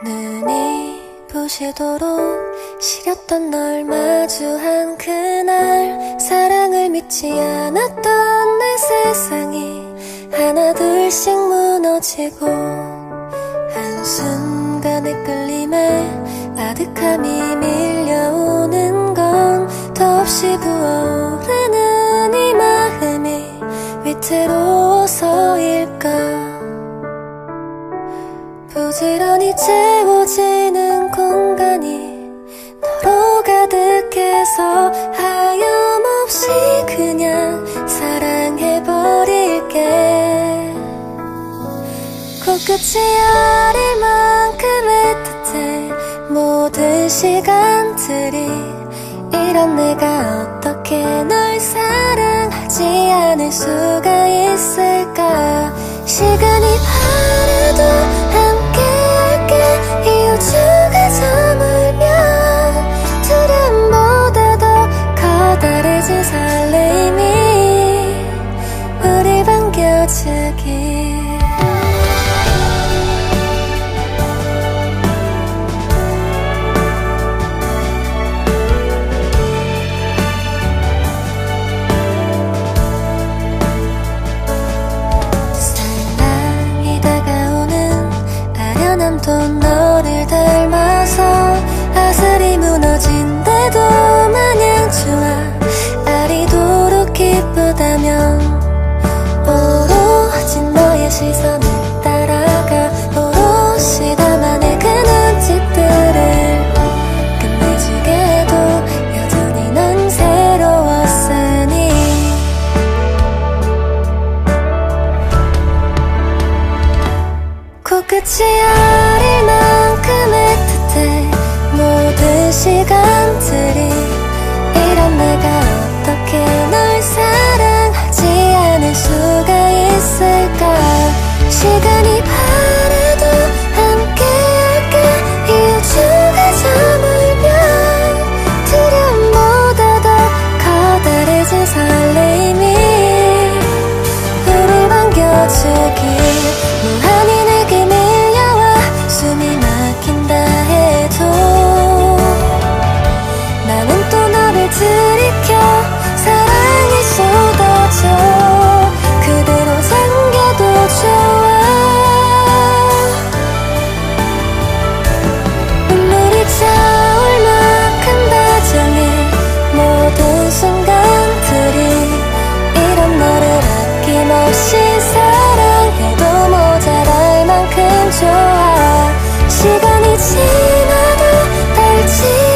눈이 부시도록 시렸던 널 마주한 그날 사랑을 믿지 않았던 내 세상이 하나 둘씩 무너지고 한순간의 끌림에 아득함이 밀려오는 건 더없이 부어오르는 이 마음이 위태로워서일까? 부지런 히 채워지는 공간이 너로 가득해서 하염없이 그냥 사랑해버릴게. 코끝이 아릴 만큼의 뜻해 모든 시간들이 이런 내가 어떻게 널 사랑하지 않을 수가 아련함도 너를 닮아서 아슬이 무너진데도 마냥 좋아 아리도록 기쁘다면 오로진 너의 시선 끝이 아릴 만큼의 뜻해 모든 시간들이 이런 내가 어떻게 널 사랑하지 않을 수가 있을까? 시간이 바래도 함께할게 이 우주가 저물면 두려움보다 더 커다래진 설레임이 우릴 반겨주길 좋아. 시간이 지나도 달지